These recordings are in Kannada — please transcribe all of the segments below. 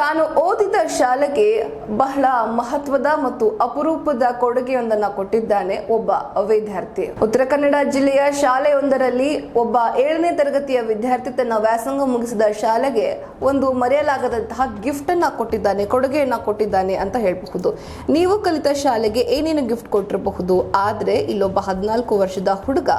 ತಾನು ಶಾಲೆಗೆ ಬಹಳ ಮಹತ್ವದ ಮತ್ತು ಅಪರೂಪದ ಕೊಡುಗೆಯೊಂದನ್ನ ಕೊಟ್ಟಿದ್ದಾನೆ ಒಬ್ಬ ವಿದ್ಯಾರ್ಥಿ. ಉತ್ತರ ಕನ್ನಡ ಜಿಲ್ಲೆಯ ಶಾಲೆಯೊಂದರಲ್ಲಿ ಒಬ್ಬ ಏಳನೇ ತರಗತಿಯ ವಿದ್ಯಾರ್ಥಿ ತನ್ನ ವ್ಯಾಸಂಗ ಮುಗಿಸಿದ ಶಾಲೆಗೆ ಒಂದು ಮರೆಯಲಾಗದಂತಹ ಗಿಫ್ಟ್ ಅನ್ನ ಕೊಟ್ಟಿದ್ದಾನೆ, ಕೊಡುಗೆಯನ್ನ ಕೊಟ್ಟಿದ್ದಾನೆ ಅಂತ ಹೇಳಬಹುದು. ನೀವು ಕಲಿತ ಶಾಲೆಗೆ ಏನೇನು ಗಿಫ್ಟ್ ಕೊಟ್ಟಿರಬಹುದು? ಆದ್ರೆ ಇಲ್ಲೊಬ್ಬ ಹದಿನಾಲ್ಕು ವರ್ಷದ ಹುಡುಗ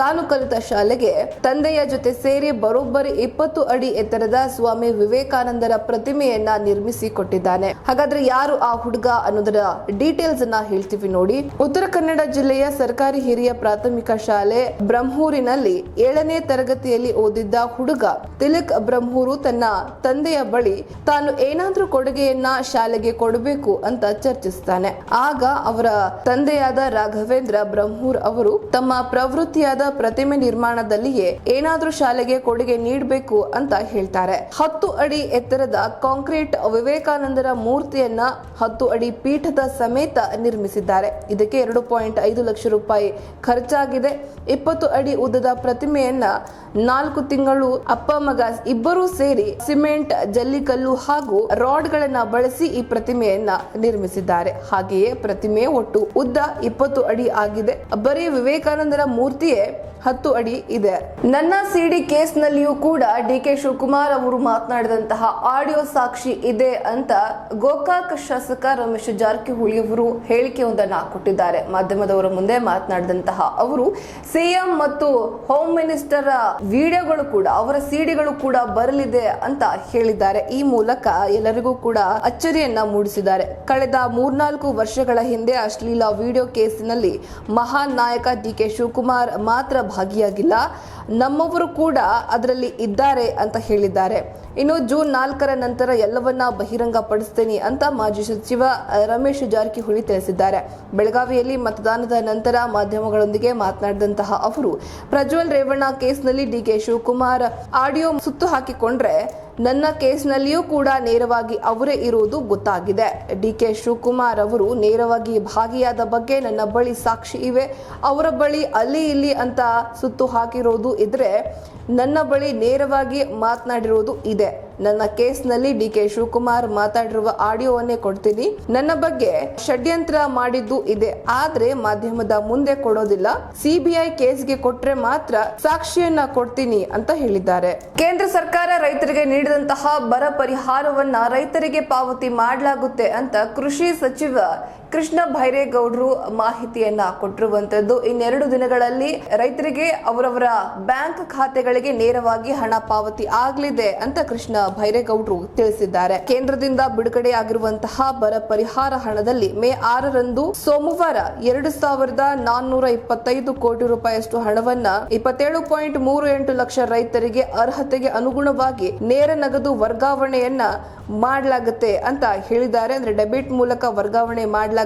ತಾನು ಕಲಿತ ಶಾಲೆಗೆ ತಂದೆಯ ಜೊತೆ ಸೇರಿ ಬರೋಬ್ಬರಿ ಇಪ್ಪತ್ತು ಅಡಿ ಎತ್ತರದ ಸ್ವಾಮಿ ವಿವೇಕಾನಂದರ ಪ್ರತಿಮೆಯನ್ನ ನಿರ್ಮಿಸಿ ಕೊಟ್ಟಿದ್ದಾನೆ. ಹಾಗಾದ್ರೆ ಯಾರು ಆ ಹುಡುಗ ಅನ್ನೋದರ ಡೀಟೇಲ್ಸ್ ಅನ್ನ ಹೇಳ್ತೀವಿ ನೋಡಿ. ಉತ್ತರ ಕನ್ನಡ ಜಿಲ್ಲೆಯ ಸರ್ಕಾರಿ ಹಿರಿಯ ಪ್ರಾಥಮಿಕ ಶಾಲೆ ಬ್ರಹ್ಮೂರಿನಲ್ಲಿ ಏಳನೇ ತರಗತಿಯಲ್ಲಿ ಓದಿದ್ದ ಹುಡುಗ ತಿಲಕ್ ಬ್ರಹ್ಮೂರು ತನ್ನ ತಂದೆಯ ಬಳಿ ತಾನು ಏನಾದ್ರೂ ಕೊಡುಗೆಯನ್ನ ಶಾಲೆಗೆ ಕೊಡಬೇಕು ಅಂತ ಚರ್ಚಿಸ್ತಾನೆ. ಆಗ ಅವರ ತಂದೆಯಾದ ರಾಘವೇಂದ್ರ ಬ್ರಹ್ಮೂರ್ ಅವರು ತಮ್ಮ ಪ್ರವೃತ್ತಿಯಾದ ಪ್ರತಿಮೆ ನಿರ್ಮಾಣದಲ್ಲಿಯೇ ಏನಾದ್ರೂ ಶಾಲೆಗೆ ಕೊಡುಗೆ ನೀಡಬೇಕು ಅಂತ ಹೇಳ್ತಾರೆ. ಹತ್ತು ಅಡಿ ಎತ್ತರದ ಕಾಂಕ್ರೀಟ್ ವಿವೇಕಾನಂದರ ಮೂರ್ತಿಯನ್ನ ಹತ್ತು ಅಡಿ ಪೀಠದ ಸಮೇತ ನಿರ್ಮಿಸಿದ್ದಾರೆ. ಇದಕ್ಕೆ ಎರಡು ಪಾಯಿಂಟ್ ಐದು ಲಕ್ಷ ರೂಪಾಯಿ ಖರ್ಚಾಗಿದೆ. ಇಪ್ಪತ್ತು ಅಡಿ ಉದ್ದದ ಪ್ರತಿಮೆಯನ್ನ ನಾಲ್ಕು ತಿಂಗಳು ಅಪ್ಪ ಮಗ ಇಬ್ಬರೂ ಸೇರಿ ಸಿಮೆಂಟ್, ಜಲ್ಲಿಕಲ್ಲು ಹಾಗೂ ರಾಡ್ಗಳನ್ನ ಬಳಸಿ ಈ ಪ್ರತಿಮೆಯನ್ನ ನಿರ್ಮಿಸಿದ್ದಾರೆ. ಹಾಗೆಯೇ ಪ್ರತಿಮೆ ಒಟ್ಟು ಉದ್ದ ಇಪ್ಪತ್ತು ಅಡಿ ಆಗಿದೆ. ಬರೀ ವಿವೇಕಾನಂದರ ಮೂರ್ತಿಯೇ ಹತ್ತು ಅಡಿ ಇದೆ. ನನ್ನ ಸಿಡಿ ಕೇಸ್ ನಲ್ಲಿಯೂ ಕೂಡ ಡಿ ಕೆ ಶಿವಕುಮಾರ್ ಅವರು ಮಾತನಾಡಿದಂತಹ ಆಡಿಯೋ ಸಾಕ್ಷಿ ಇದೆ ಅಂತ ಗೋಕಾಕ್ ಶಾಸಕ ರಮೇಶ್ ಜಾರಕಿಹೊಳಿ ಅವರು ಹೇಳಿಕೆಯೊಂದನ್ನ ಕೊಟ್ಟಿದ್ದಾರೆ. ಮಾಧ್ಯಮದವರ ಮುಂದೆ ಮಾತನಾಡಿದಂತಹ ಅವರು, ಸಿಎಂ ಮತ್ತು ಹೋಮ್ ಮಿನಿಸ್ಟರ್ ವಿಡಿಯೋಗಳು ಕೂಡ, ಅವರ ಸಿಡಿಗಳು ಕೂಡ ಬರಲಿದೆ ಅಂತ ಹೇಳಿದ್ದಾರೆ. ಈ ಮೂಲಕ ಎಲ್ಲರಿಗೂ ಕೂಡ ಅಚ್ಚರಿಯನ್ನ ಮೂಡಿಸಿದ್ದಾರೆ. ಕಳೆದ ಮೂರ್ನಾಲ್ಕು ವರ್ಷಗಳ ಹಿಂದೆ ಅಶ್ಲೀಲ ವಿಡಿಯೋ ಕೇಸಿನಲ್ಲಿ ಮಹಾನ್ ನಾಯಕ ಡಿ ಕೆ ಶಿವಕುಮಾರ್ ಮಾತ್ರ ಭಾಗಿಯಾಗಿಲ್ಲ. ನಮ್ಮವರು ಕೂಡ ಅದರಲ್ಲಿ ಇದ್ದಾರೆ ಅಂತ ಹೇಳಿದ್ದಾರೆ. ಇನ್ನು ಜೂನ್ ನಾಲ್ಕರ ನಂತರ ಎಲ್ಲವನ್ನ ಬಹಿರಂಗ ಪಡಿಸ್ತೇನೆ ಅಂತ ಮಾಜಿ ಸಚಿವ ರಮೇಶ್ ಜಾರಕಿಹೊಳಿ ತಿಳಿಸಿದ್ದಾರೆ. ಬೆಳಗಾವಿಯಲ್ಲಿ ಮತದಾನದ ನಂತರ ಮಾಧ್ಯಮಗಳೊಂದಿಗೆ ಮಾತನಾಡಿದಂತಹ ಅವರು, ಪ್ರಜ್ವಲ್ ರೇವಣ್ಣ ಕೇಸ್ನಲ್ಲಿ ಡಿಕೆ ಶಿವಕುಮಾರ್ ಆಡಿಯೋ ಸುತ್ತು ಹಾಕಿಕೊಂಡ್ರೆ ನನ್ನ ಕೇಸ್ನಲ್ಲಿಯೂ ಕೂಡ ನೇರವಾಗಿ ಅವರೇ ಇರುವುದು ಗೊತ್ತಾಗಿದೆ. ಡಿ ಕೆ ಶಿವಕುಮಾರ್ ಅವರು ನೇರವಾಗಿ ಭಾಗಿಯಾದ ಬಗ್ಗೆ ನನ್ನ ಬಳಿ ಸಾಕ್ಷಿ ಇವೆ. ಅವರ ಬಳಿ ಅಲ್ಲಿ ಇಲ್ಲಿ ಅಂತ ಸುತ್ತು ಹಾಕಿರೋದು ಇದ್ರೆ ನನ್ನ ಬಳಿ ನೇರವಾಗಿ ಮಾತನಾಡಿರೋದು ಇದೆ. ನನ್ನ ಕೇಸ್ನಲ್ಲಿ ಡಿ ಕೆ ಶಿವಕುಮಾರ್ ಮಾತಾಡಿರುವ ಆಡಿಯೋವನ್ನೇ ಕೊಡ್ತೀನಿ. ನನ್ನ ಬಗ್ಗೆ ಷಡ್ಯಂತ್ರ ಮಾಡಿದ್ದು ಇದೆ. ಆದ್ರೆ ಮಾಧ್ಯಮದ ಮುಂದೆ ಕೊಡೋದಿಲ್ಲ. ಸಿಬಿಐ ಕೇಸ್ಗೆ ಕೊಟ್ರೆ ಮಾತ್ರ ಸಾಕ್ಷಿಯನ್ನ ಕೊಡ್ತೀನಿ ಅಂತ ಹೇಳಿದ್ದಾರೆ. ಕೇಂದ್ರ ಸರ್ಕಾರ ರೈತರಿಗೆ ನೀಡಿದಂತಹ ಬರ ಪರಿಹಾರವನ್ನ ರೈತರಿಗೆ ಪಾವತಿ ಮಾಡಲಾಗುತ್ತೆ ಅಂತ ಕೃಷಿ ಸಚಿವ ಕೃಷ್ಣ ಭೈರೇಗೌಡರು ಮಾಹಿತಿಯನ್ನ ಕೊಟ್ಟಿರುವಂತದ್ದು. ಇನ್ನೆರಡು ದಿನಗಳಲ್ಲಿ ರೈತರಿಗೆ ಅವರವರ ಬ್ಯಾಂಕ್ ಖಾತೆಗಳಿಗೆ ನೇರವಾಗಿ ಹಣ ಪಾವತಿ ಆಗಲಿದೆ ಅಂತ ಕೃಷ್ಣ ಭೈರೇಗೌಡರು ತಿಳಿಸಿದ್ದಾರೆ. ಕೇಂದ್ರದಿಂದ ಬಿಡುಗಡೆ ಆಗಿರುವಂತಹ ಬರ ಪರಿಹಾರ ಹಣದಲ್ಲಿ ಮೇ ಆರರಂದು ಸೋಮವಾರ ಎರಡು ಸಾವಿರದ ನಾನ್ನೂರ ಇಪ್ಪತ್ತೈದು ಕೋಟಿ ರೂಪಾಯಿಯಷ್ಟು ಹಣವನ್ನ ಇಪ್ಪತ್ತೇಳು ಪಾಯಿಂಟ್ ಮೂರು ಎಂಟು ಲಕ್ಷ ರೈತರಿಗೆ ಅರ್ಹತೆಗೆ ಅನುಗುಣವಾಗಿ ನೇರ ನಗದು ವರ್ಗಾವಣೆಯನ್ನ ಮಾಡಲಾಗುತ್ತೆ ಅಂತ ಹೇಳಿದ್ದಾರೆ. ಅಂದ್ರೆ ಡೆಬಿಟ್ ಮೂಲಕ ವರ್ಗಾವಣೆ ಮಾಡಲಾಗುತ್ತೆ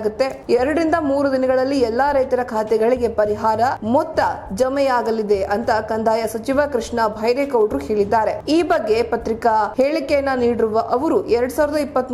ಎರಡರಿಂದ ಮೂರು ದಿನಗಳಲ್ಲಿ ಎಲ್ಲಾ ರೈತರ ಖಾತೆಗಳಿಗೆ ಪರಿಹಾರ ಮೊತ್ತ ಜಮೆಯಾಗಲಿದೆ ಅಂತ ಕಂದಾಯ ಸಚಿವ ಕೃಷ್ಣ ಭೈರೇಗೌಡರು ಹೇಳಿದ್ದಾರೆ. ಈ ಬಗ್ಗೆ ಪತ್ರಿಕಾ ಹೇಳಿಕೆಯನ್ನ ನೀಡಿರುವ ಅವರು, ಎರಡ್ ಸಾವಿರದ ಇಪ್ಪತ್ತ್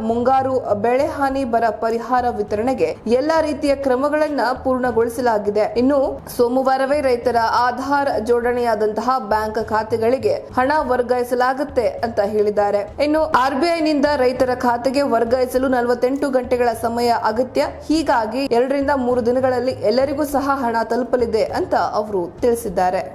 ಮುಂಗಾರು ಬೆಳೆ ಹಾನಿ ಬರ ಪರಿಹಾರ ವಿತರಣೆಗೆ ಎಲ್ಲಾ ರೀತಿಯ ಕ್ರಮಗಳನ್ನ ಪೂರ್ಣಗೊಳಿಸಲಾಗಿದೆ. ಇನ್ನು ಸೋಮವಾರವೇ ರೈತರ ಆಧಾರ್ ಜೋಡಣೆಯಾದಂತಹ ಬ್ಯಾಂಕ್ ಖಾತೆಗಳಿಗೆ ಹಣ ವರ್ಗಾಯಿಸಲಾಗುತ್ತೆ ಅಂತ ಹೇಳಿದ್ದಾರೆ. ಇನ್ನು ಆರ್ಬಿಐನಿಂದ ರೈತರ ಖಾತೆಗೆ ವರ್ಗಾಯಿಸಲು ನಲವತ್ತೆಂಟು ಗಂಟೆಗಳ ಸಮಯ ಅಗತ್ಯ. ಹೀಗಾಗಿ ಎರಡರಿಂದ ಮೂರು ದಿನಗಳಲ್ಲಿ ಎಲ್ಲರಿಗೂ ಸಹ ಹಣ ತಲುಪಲಿದೆ ಅಂತ ಅವರು ತಿಳಿಸಿದ್ದಾರೆ.